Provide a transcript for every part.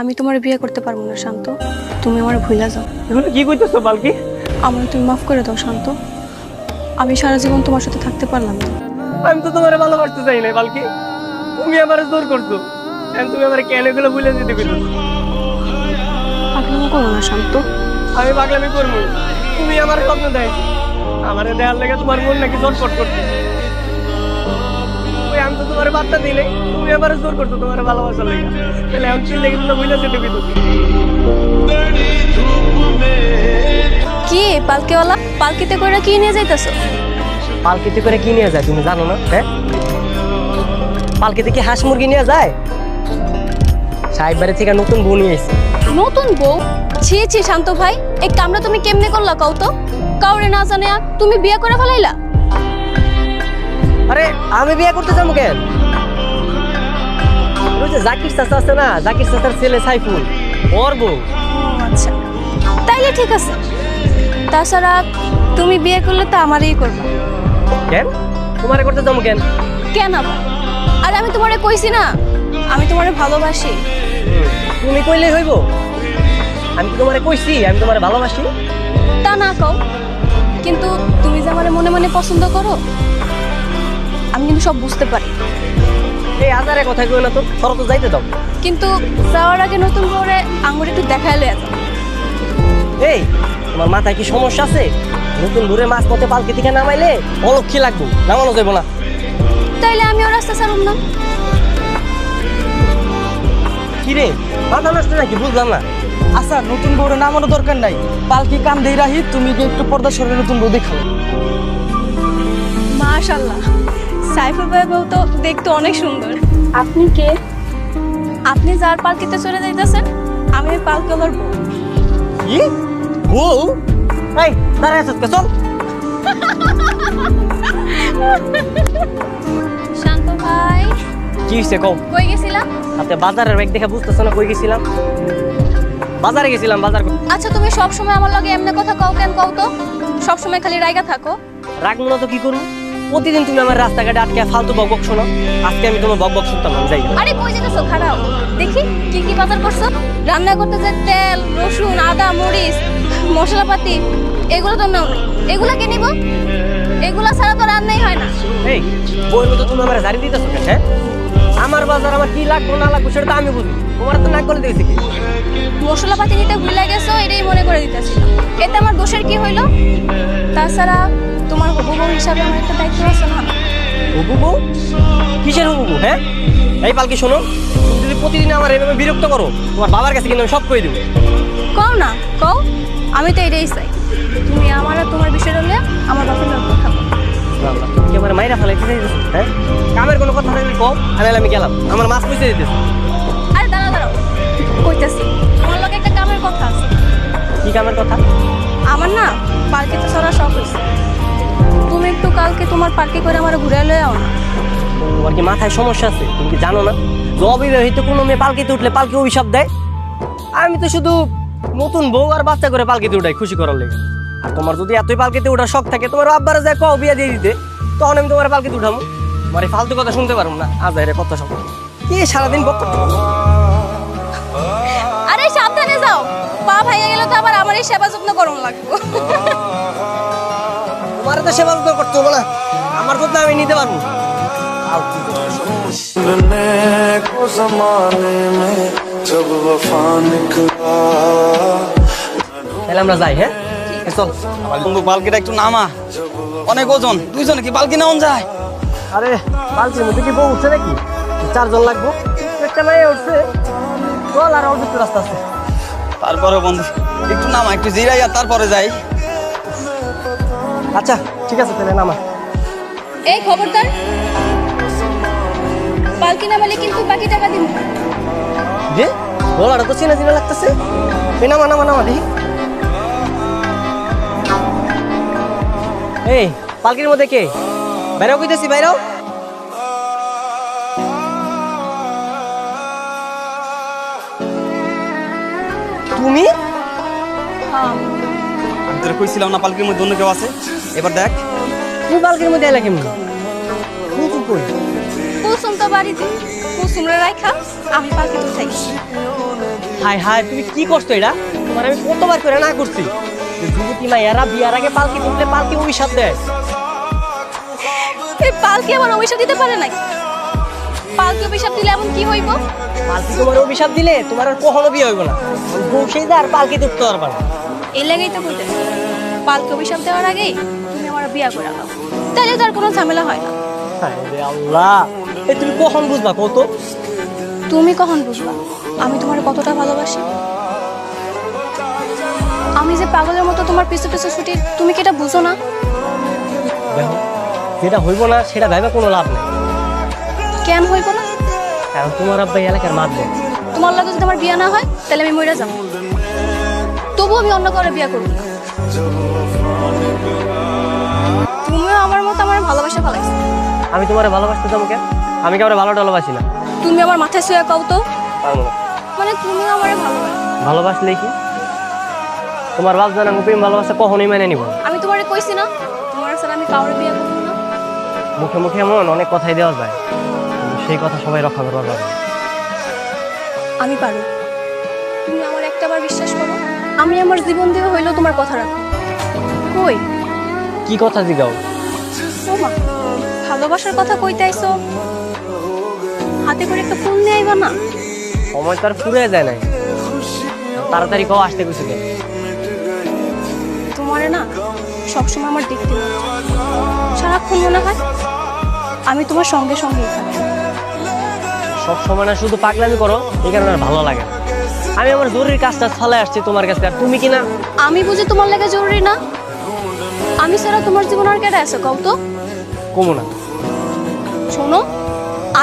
আমি তোমার বিয়ে করতে পারব না শান্ত। তুমি আমার ভুলা যাও। এগুলো কি কইতেছো পালকি আমার তুমি মাফ করে দাও শান্ত। আমি সারা জীবন তোমার সাথে থাকতে পারলাম না। আমি তো তোমার ভালোবাসতে চাই না পালকি তুমি আমার জোর করছ। এখন তুমি আমার কেন এগুলো ভুলে যেতে কইছো পাগলামো করো না শান্ত। আমি পাগলামি করব। তুমি আমার স্বপ্ন দেয় আমার দেয়ার লেগে তোমার মন নাকি চটপট করছে। আমি তো তোমার বার্তা দিলে তুমি আমার জোর করছ তোমার ভালোবাসার লেগে তাহলে এখন চিল্লে কিন্তু যেতে কইতো কি পালকিওয়ালা? পালকিতে করে কি নিয়ে যাইতেছো? পালকিতে করে কি নিয়ে যায় তুমি জানো না হ্যাঁ? পালকিতে কি হাঁস মুরগি নিয়ে যায়? সাহেব বাড়ি থেকে নতুন বউ নিয়ে এসেছে। নতুন বউ? ছি ছি শান্ত ভাই এই কামরা তুমি কেমনে করলা কও তো? কাউরে না জানে তুমি বিয়ে করে ফেলাইলা? আরে আমি বিয়ে করতে যাব কেন ওই যে জাকির চাচা আছে না জাকির চাচার ছেলে সাইফুল ওর বউ। আচ্ছা তাইলে ঠিক আছে। তাছাড়া তুমি বিয়ে করলে তো আমারই করবা। কেন? তোমারে করতে যাব কেন? কেন আবার? আর আমি তোমারে কইছি না আমি তোমারে ভালোবাসি। তুমি কইলেই হইব। আমি তো তোমারে কইছি? আমি তোমারে ভালোবাসি? তা না কও কিন্তু তুমি যে আমার মনে মনে পছন্দ করো আমি কিন্তু সব বুঝতে পারি। এই আজারে কথা কই না তো সরো তো যাইতে দাও। কিন্তু যাওয়ার আগে নতুন করে আঙুর একটু লইয়া যাও। এই তোমার মাথায় কি সমস্যা আছে? নতুন ঘুরে মাছ পথে পালকি থেকে নামাইলে অলক্ষী লাগবো নামানো যাব না। তাইলে আমিও রাস্তা ছাড়ুম না। কি রে মাথা নষ্ট নাকি বুঝলাম না? আচ্ছা নতুন বউরে নামানো দরকার নাই। পালকি কান দিয়ে রাহি তুমি একটু পর্দা সরে নতুন বউ দেখাও। মাশাল্লাহ সাইফুল ভাই বউ তো দেখতে অনেক সুন্দর। আপনি কে? আপনি যার পালকিতে চলে যাইতেছেন আমি ওই পালকিওয়ালার বউ। কি? বউ? এই দাঁড়ায় আছিস কে? চল। শান্ত ভাই। কি হইছে কও? কই গেছিলাম? আপনি বাজারের ব্যাগ দেখে বুঝতেছ না কই গেছিলাম? বাজারে গেছিলাম বাজার আচ্ছা তুমি সব সময় আমার লগে এমনি কথা কও কেন কও তো? সব সময় খালি রাইগা থাকো। রাখব না তো কি করব? প্রতিদিন তুমি আমার রাস্তাঘাটে আটকে ফালতু বক বক শোনো। আজকে আমি তোমার বকবক বক শুনতাম না যাই আরে কই যেতেছো? খারাপ দেখি কি কি বাজার করছ? রান্না করতে যে তেল রসুন আদা মরিচ মশলাপাতি এগুলো তো নাও এগুলো কে নিব? এগুলো ছাড়া তো রান্নাই হয় না। এই বইমে মতো তুমি আমার জারি দিতেছো কেন হ্যাঁ? আমার বাজার আমার কি লাগবো না লাগবো সেটা তো আমি বুঝি। তোমার তো না করে দিয়েছি কি? মশলাপাতি নিতে ভুলে গেছো এটাই মনে করে দিতেছিলাম এতে আমার দোষের কি হইল? তাছাড়া তোমার হবু বউ হিসাবে আমার একটা দায়িত্ব আছে না? হুবু বউ? কিসের হুবু বউ, হ্যাঁ? এই পালকি শোনো তুমি যদি প্রতিদিন আমার এভাবে বিরক্ত করো তোমার বাবার কাছে কিন্তু আমি সব কই দেবো। কও না কও আমি তো এটাই চাই। তুমি আমার আর তোমার বিষয় হলে আমার বাপের লোক খাব কি আমার মাইরা ফেলাইতে চাইছিস, হ্যাঁ? কামের কোনো কথা থাকলে কও আনাইলে আমি গেলাম। আমার মাছ পুষে দিতেছে। আরে দাঁড়াও দাঁড়াও। কইতাছি তোমার লগে একটা কামের কথা আছে। কি কামের কথা? আমার না পার্কে তো সারা শখ হয়েছে তুমি একটু কালকে তোমার পার্কে করে আমার ঘুরে লয়ে আও না তোমার কি মাথায় সমস্যা আছে? তুমি কি জানো না? যে অবিবাহিত কোনো মেয়ে পালকিতে উঠলে পালকি অভিশাপ দেয়? আমি তো শুধু নতুন বউ আর বাচ্চা করে পালকিতে উঠাই খুশি করার লেগে। আর তোমার যদি এতই পালকিতে ওঠার শখ থাকে তোমার আব্বারে যায় কও বিয়া দিয়ে দিতে। তখন আমি তোমার পালকিতে উঠাবো তোমার এই ফালতু কথা শুনতে পারব না। আজ এর কথা সব কি সারাদিন বক্কর আরে সাবধানে যাও। পা ভাইয়া গেলে তো আবার আমার এই সেবা যত্ন করুন লাগবে। তোমার তো সেবা যত্ন করতে হবে না। আমার যত্ন আমি নিতে পারব। তাহলে আমরা যাই হ্যাঁ? চল বন্ধু পালকিটা একটু নামা। অনেক ওজন। দুইজনে কি পালকি নেওয়া যায়? আরে পালকির মধ্যে কি বউ উঠছে নাকি? চারজন লাগবো। একটা নাই উঠছে। চল আর অল্প রাস্তা আছে। তারপরে বন্ধু একটু নামা একটু জিরাই আর তারপরে যাই। আচ্ছা ঠিক আছে তাহলে নামা। এই খবরদার পালকি নামালে কিন্তু বাকি টাকা দিন। যে গলাটা তো চিনা চিনা লাগতেছে। এই নামা নামা নামা দেখি। এই পালকির মধ্যে কে? বাইরেও কইতেছি বাইরেও? তুমি? আমি তোর কইছিলাম না পালকির মধ্যে অন্য কেউ আছে? এবার দেখ। তুমি পালকির মধ্যে এলা কেমনি? তুমি কি কই? কুসুম তো বাড়িতে। কুসুমরা রাখা আমি পালকি তো চাই হায় হায় তুমি কি করছ এটা? তোমার আমি কতবার করে না করছি। যুবতী মাইয়ারা বিয়ার আগে পালকি তুললে পালকি অভিশাপ দেয়। এই পালকি আমার অভিশাপ দিতে পারে নাকি? পালকি অভিশাপ দিলে এমন কি হইব? পালকি তোমার অভিশাপ দিলে তোমার আর কখনো বিয়ে হইব না। যা আর পালকি তুলতে পারবা না। এই লেগেই তো কইতেছি পালকি অভিশাপ দেওয়ার আগেই তুমি আমার বিয়া করে নাও তাহলে তো আর কোনো ঝামেলা হয় না। আল্লাহ এই তুমি কখন বুঝবা কত তুমি কখন বুঝবা? আমি তোমার কতটা ভালোবাসি? আমি যে পাগলের মতো তোমার পিছু পিছু ছুটি তুমি কি এটা বুঝো না? দেখো যেটা হইব না সেটা ভাইবা কোনো লাভ নেই। কেন হইব না? কারণ তোমার আব্বা এই এলাকার মাধ্যম তোমার লাগে যদি আমার বিয়া না হয় তাহলে আমি মরে যাব। তবুও আমি অন্য কারও বিয়া করব তুমিও আমার মতো আমার ভালোবাসা ফেলাইছো আমি তোমার ভালোবাসতে যাব কেন? আমি কাউরে ভালো ভালোবাসি না। তুমি আমার মাথায় শুয়ে কও তো। মানে তুমিও আমার ভালোবাসো। ভালোবাসলে কি? তোমার বাপ জানা প্রেম ভালোবাসা কখনোই মেনে নিব। আমি তোমারে কইছি না তোমার স্যার আমি কাউরে বিয়া করব না। মুখে মুখে এমন অনেক কথাই দেওয়া যায় সেই কথা সবাই রক্ষা করবার পারে আমি পারো তুমি আমার একটাবার বিশ্বাস করো আমি আমার জীবন দিয়ে হইলেও তোমার কথা রাখো কই? কি কথা জিগাও? ভালোবাসার কথা কইতে আইছো? হাতে করে একটা ফুল নিয়ে আইবা না? সময় তো আর ফুরে যায় নাই। তাড়াতাড়ি কও আসতে কিছু কেন? তোমারে না সবসময় আমার দেখতে। সারাক্ষণ মনে হয় আমি তোমার সঙ্গে সঙ্গে থাকি সব সময় না শুধু পাগলামি করো এই কারণে আর ভালো লাগে আমি আমার জরুরি কাজটা ফলে আসছি তোমার কাছে আর তুমি কি না? আমি বুঝি তোমার লেগে জরুরি না? আমি ছাড়া তোমার জীবন আর কেটে আছে কও তো। কমু না। শোনো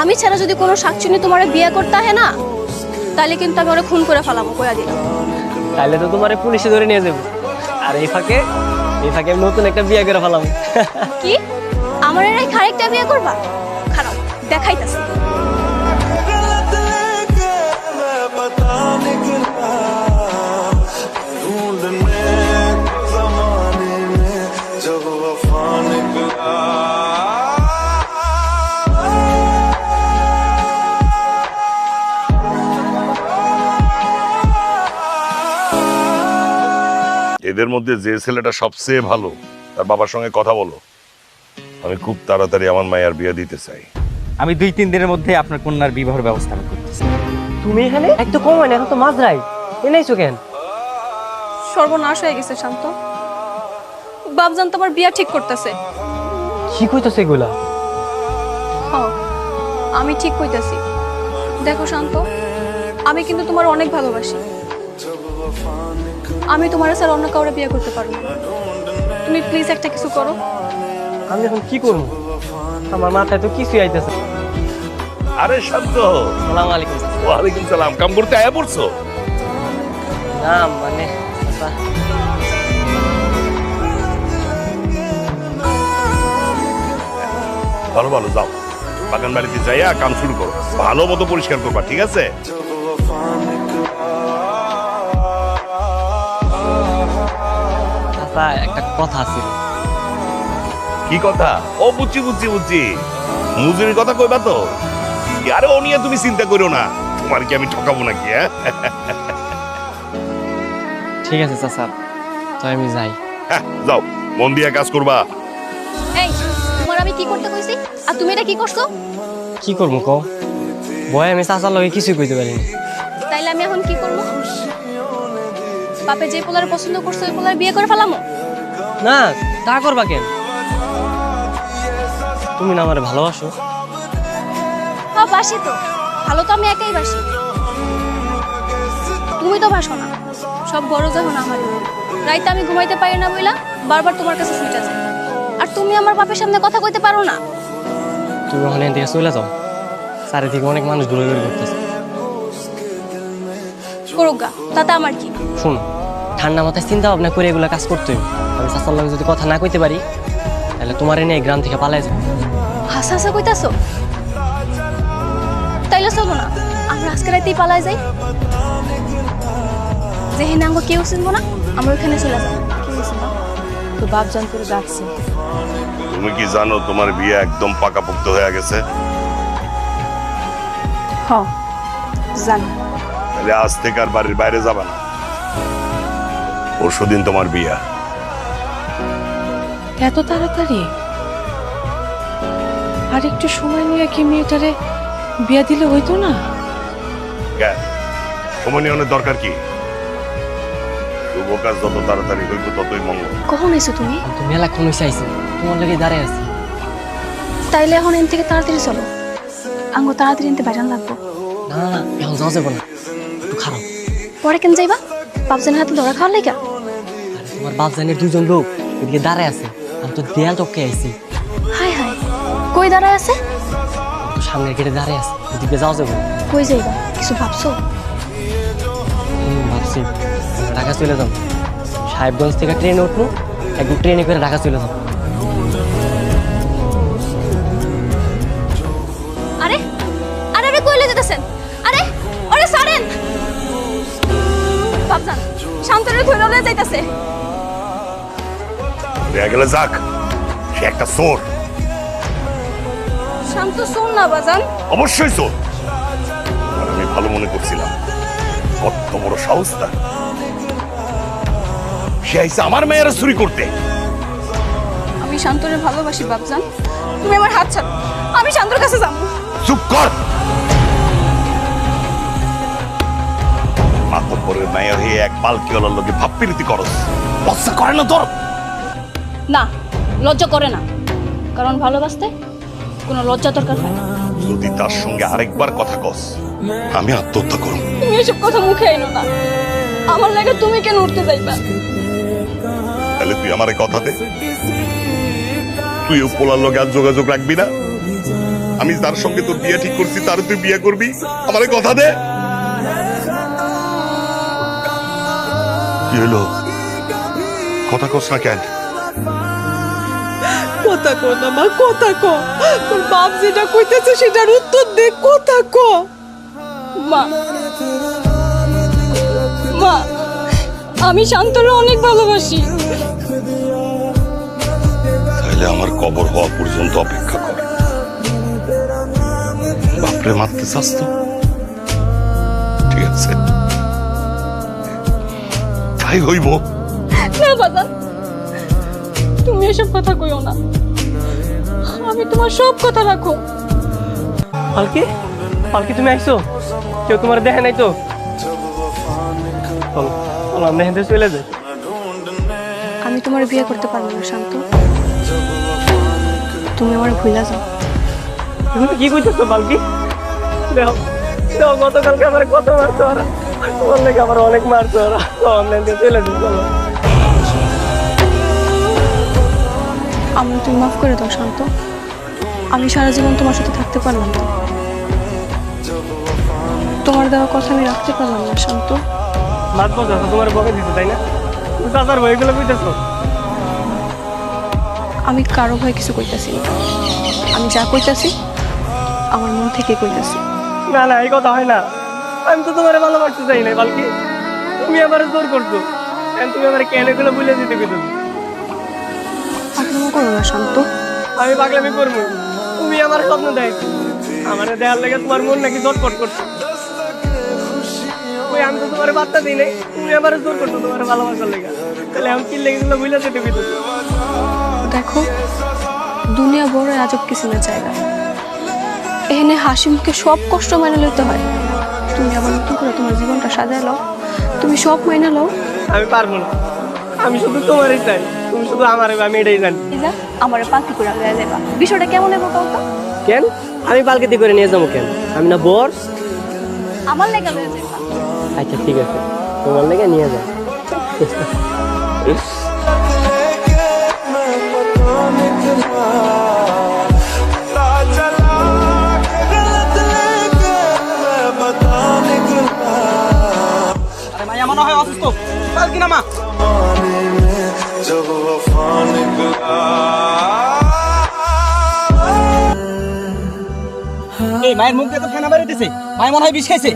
আমি ছাড়া যদি কোনো শাকচুনি তোমার বিয়ে করতে হয় না তাহলে কিন্তু আমি ওরা খুন করে ফেলাবো কয়া দিলাম। তাহলে তো তোমার পুলিশে ধরে নিয়ে যাব। আর এই ফাঁকে এই ফাঁকে আমি নতুন একটা বিয়ে করে ফেলাম। কি? আমার এর খারেকটা বিয়ে করবা? খারাপ, দেখাইতাছি। এদের মধ্যে যে ছেলেটা সবচেয়ে ভালো তার বাবার সঙ্গে কথা বলো। আমি খুব তাড়াতাড়ি আমার মায়ের বিয়ে দিতে চাই। আমি দুই তিন দিনের মধ্যে আপনার কন্যার বিবাহের ব্যবস্থা আমি করতেছি তুমি এখানে? একটু কম হয় না এখন তো মাঝরাই। এনেইছো কেন? সর্বনাশ হয়ে গেছে শান্ত। বাপজান তোমার বিয়া ঠিক করতেছে। কি কইতো এগুলা? হ আমি ঠিক কইতাছি। দেখো শান্ত আমি কিন্তু তোমার অনেক ভালোবাসি। আমি তোমার স্যার অন্য কাউরে বিয়ে করতে পারব না। তুমি প্লিজ একটা কিছু করো। আমি এখন কি করব? আমার মাথায় তো কিছুই আইতেছে আরে শান্ত সালাম আলাইকুম। ওয়ালাইকুম সালাম। কাম করতে আয়া পড়ছো? না মানে ভালো ভালো যাও। বাগান বাড়িতে যাইয়া কাম শুরু করো। ভালো মতো পরিষ্কার করবা ঠিক আছে? আচ্ছা একটা কথা আছে। কি কথা? ও বুঝছি বুঝছি বুঝছি। মজুরির কথা কইবা তো? আরে ও নিয়ে তুমি চিন্তা করো না। তোমার কি আমি ঠকাবো নাকি হ্যাঁ? ঠিক আছে চাচা। তো আমি যাই। হ্যাঁ, যাও। মন দিয়া কাজ করবা। এই তোমার আমি কি করতে কইছি? আর তুমি এটা কি করছ? কি করব কও? ভয় আমি চাচার লগে কিছুই কইতে পারিনি। তাইলে আমি এখন কি করব? বাপে যে পোলার পছন্দ করছ ওই পোলার বিয়ে করে ফেলামো? না তা করবা কেন? তুমি না আমার ভালোবাসো? হ্যাঁ বাসি তো। ভালো তো আমি একাই বাসি। তুমি তো বাসো না। সব বড় যখন আমার। রাইতে আমি ঘুমাইতে পারি না বইলা বারবার তোমার কাছে ছুটে যায় আর তুমি আমার বাপের সামনে কথা কইতে পারো না। তুমি ওখানে দিয়ে চলে যাও। চারিদিকে অনেক মানুষ ঘুরে ঘুরে করতেছে করুক গা তাতে আমার কি? শুন ঠান্ডা মাথায় চিন্তা ভাবনা করে এগুলো কাজ করতে আমি চাচার লগে যদি কথা না কইতে পারি তাহলে তোমার এনে গ্রাম থেকে পালাই যাব। হাসা হাসা কইতাছো? তাইলে চলো না আমরা আজকে রাতেই পালাই যাই। যেহেনে আঙ্গ কেউ চিনবো না আমরা ওইখানে চলে যাব তো বাপ জান করে ডাকছে। তুমি কি জানো তোমার বিয়ে একদম পাকাপোক্ত হয়ে গেছে? হ জানি। তাহলে আজ থেকে আর বাড়ির বাইরে যাবে না। পরশু দিন তোমার বিয়া। এত তাড়াতাড়ি? আর একটু সময় নিয়ে কি মেয়েটারে বিয়া দিলে হইতো না? সময় নিয়নের দরকার কি? শুভ কাজ যত তাড়াতাড়ি হইব ততই মঙ্গল। কখন এসো তুমি? তো মেলাক্ষণ আইসি তোমার লাগে দাঁড়ায় আছি। তাইলে এখন এন থেকে তাড়াতাড়ি চলো। আঙ্গ তাড়াতাড়ি এনতে বাইরান লাগবো। না এখন যাওয়া যাবে না একটু খারাপ। পরে কেন যাইবা? বাপজানের হাতে ধরা খাওয়ার আর তোমার বাপ জানি দুজন লোক এদিকে দাঁড়ায় আছে আমি তো দেয়াল টপকে আইছি। হাই হাই কই দাঁড়ায় আছে? সামনের গেটে দাঁড়ায় আছে ওদিকে যাওয়া যাবে। কই যাইবা? কিছু ভাবছ? ভাবছি। ঢাকা চলে যাব। সাহেবগঞ্জ থেকে ট্রেনে উঠবো একদম ট্রেনে করে ঢাকা চলে যাব। আরে আরে আরে কইলে যেতেছেন আরে আরে সারেন! বাপজান শান্তরে ধরে যাইতাছে। দেয়া গেলে যাক সে একটা চোর। শান্ত শোন না বাজান। অবশ্যই চোর। আর আমি ভালো মনে করছিলাম। কত বড় সাহস তার। সে আইসে আমার মেয়েরা চুরি করতে। আমি শান্তরে ভালোবাসি বাপজান। তুমি আমার হাত ছাড়ো। আমি শান্তর কাছে যাব। চুপ কর। মাতব্বরের মেয়ে হয়ে এক পালকিওয়ালার লোকে ভাব প্রীতি করস। লজ্জা করে না তোর। না লজ্জা করে না। কারণ ভালোবাসতে কোনো লজ্জা দরকার হয় না। যদি তার সঙ্গে আরেকবার কথা কস আমি আত্মহত্যা করব। তুমি এসব কথা মুখে আইনো না। আমার লাগে তুমি কেন উঠতে যাইবা? তাহলে তুই আমারে কথা দে। তুই ও পোলার লগে আর যোগাযোগ রাখবি না। আমি তার সঙ্গে তোর বিয়ে ঠিক করছি তার তুই বিয়ে করবি। আমারে কথা দে। কি হলো কথা কস না কেন? কথা কো না মা কথা কো তোর বাপ যেটা কইতেছে সেটার উত্তর দে কথা কো মা মা আমি শান্তরে অনেক ভালোবাসি। তাহলে আমার কবর হওয়া পর্যন্ত অপেক্ষা কর। বাপরে মারতে চাস তো? ঠিক আছে। তাই হইব। না বাজান তুমি এসব কথা কইও না। আমি তোমার সব কথা রাখো। পালকি পালকি তুমি আইছো? কেউ তোমার দেখে নাই তো? চলো চলো চলে যাই। আমি তোমার বিয়ে করতে পারব না শান্ত। তুমি আমার ভুলা যাও। তুমি কি কইতেছো পালকি? দেখো দেখো গতকালকে আমার কত মারছো ওরা তোমার লেগে আমার অনেক মারছো ওরা আমরা হেঁটে চলে চলো। আমি তুমি মাফ করে দাও শান্ত। আমি সারা জীবন তোমার সাথে থাকতে পারলাম না। তোমার দেওয়া কথা আমি রাখতে পারলাম না শান্ত। চাচা তোমার বকে দিতে তাই না? এগুলো কইতেছো আমি কারও ভয় কিছু কইতাছি না। আমি যা কইতাছি আমার মন থেকে কইতাছি। না না এই কথা হয় না। আমি তো তোমার ভালোবাসতে চাই না বালকি। তুমি আমার জোর করছ। তুমি আমার কেন এগুলো বুঝে দিতে কইতেছো? পাগলামো করো না শান্ত। আমি পাগলামি করব। তুমি আমার স্বপ্ন দেখ আমার দেখার লেগে তোমার মন নাকি জটপট করছ। ওই আমি তো তোমার বার্তা দিই নাই। তুমি আমার জোর করছ তোমার ভালোবাসার লেগে। তাহলে আমি কি লেগে এগুলো বুঝে দিতে কইতেছো দেখো দুনিয়া বড় আজব কিসিমের জায়গা। এখানে হাসি মুখে সব কষ্ট মাইনে লইতে হয়। তুমি আবার নতুন করে তোমার জীবনটা সাজায় লও। তুমি সব মাইনে লও। আমি পারব না। আমি শুধু তোমারই চাই। তুমি শুধু আমার আমি এটাই জানি। আমার পাখি করে লয়ে যাবা বিষয়টা কেমন হবে কও তো? কেন? আমি পালকিতে করে নিয়ে যাব কেন? আমি না বর। আমার লেগে আচ্ছা ঠিক আছে। তোমার লেগে নিয়ে যাও। মায়ের মুখ দিয়ে তো ফেনা বেরোতেছে মায়ের মনে হয় বিষ খাইছে।